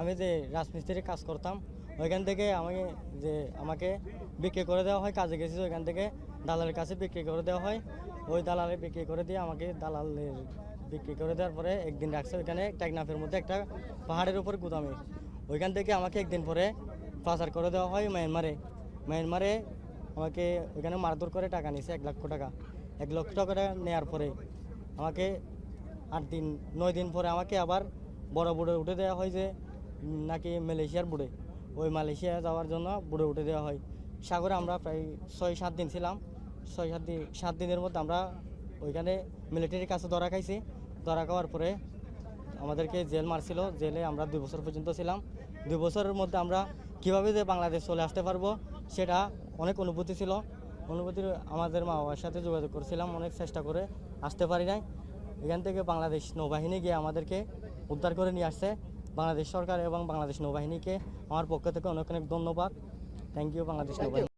আমি যে রাজমিস্ত্রির কাজ করতাম, ওইখান থেকে আমি যে আমাকে বিক্রি করে দেওয়া হয়, কাজে গেছি, ওইখান থেকে দালালের কাছে বিক্রি করে দেওয়া হয়। ওই দালালে বিক্রি করে দিয়ে আমাকে দালালের বিক্রি করে দেওয়ার পরে একদিন রাখছে, ওইখানে টেকনাফের মধ্যে একটা পাহাড়ের উপর গুদামে। ওইখান থেকে আমাকে একদিন পরে পাচার করে দেওয়া হয় মায়ানমারে। মায়ানমারে আমাকে ওইখানে মারধর করে টাকা নিছে এক লক্ষ টাকা। এক লক্ষ টাকা নেওয়ার পরে আমাকে আট দিন, নয় দিন পরে আমাকে আবার বড় বড় উঠে দেওয়া হয় যে নাকি মালয়েশিয়ার বুড়ে। ওই মালয়েশিয়া যাওয়ার জন্য বুড়ে উঠে দেওয়া হয়। সাগরে আমরা প্রায় ছয়, সাত দিন ছিলাম। ছয়, সাত দিন সাত দিনের মধ্যে আমরা ওইখানে মিলিটারির কাছে ধরা খাইছি। ধরা খাওয়ার পরে আমাদেরকে জেল মারছিল। জেলে আমরা দুই বছর পর্যন্ত ছিলাম। দুই বছরের মধ্যে আমরা কীভাবে যে বাংলাদেশ চলে আসতে পারব, সেটা অনেক অনুভূতি ছিল। অনুভূতির আমাদের মা বাবার সাথে যোগাযোগ করছিলাম। অনেক চেষ্টা করে আসতে পারি নাই। এখান থেকে বাংলাদেশ নৌবাহিনী গিয়ে আমাদেরকে উদ্ধার করে নিয়ে আসছে। বাংলাদেশ সরকার এবং বাংলাদেশ নৌবাহিনীকে আমার পক্ষ থেকে অনেক অনেক ধন্যবাদ। থ্যাংক ইউ বাংলাদেশ নৌবাহিনী।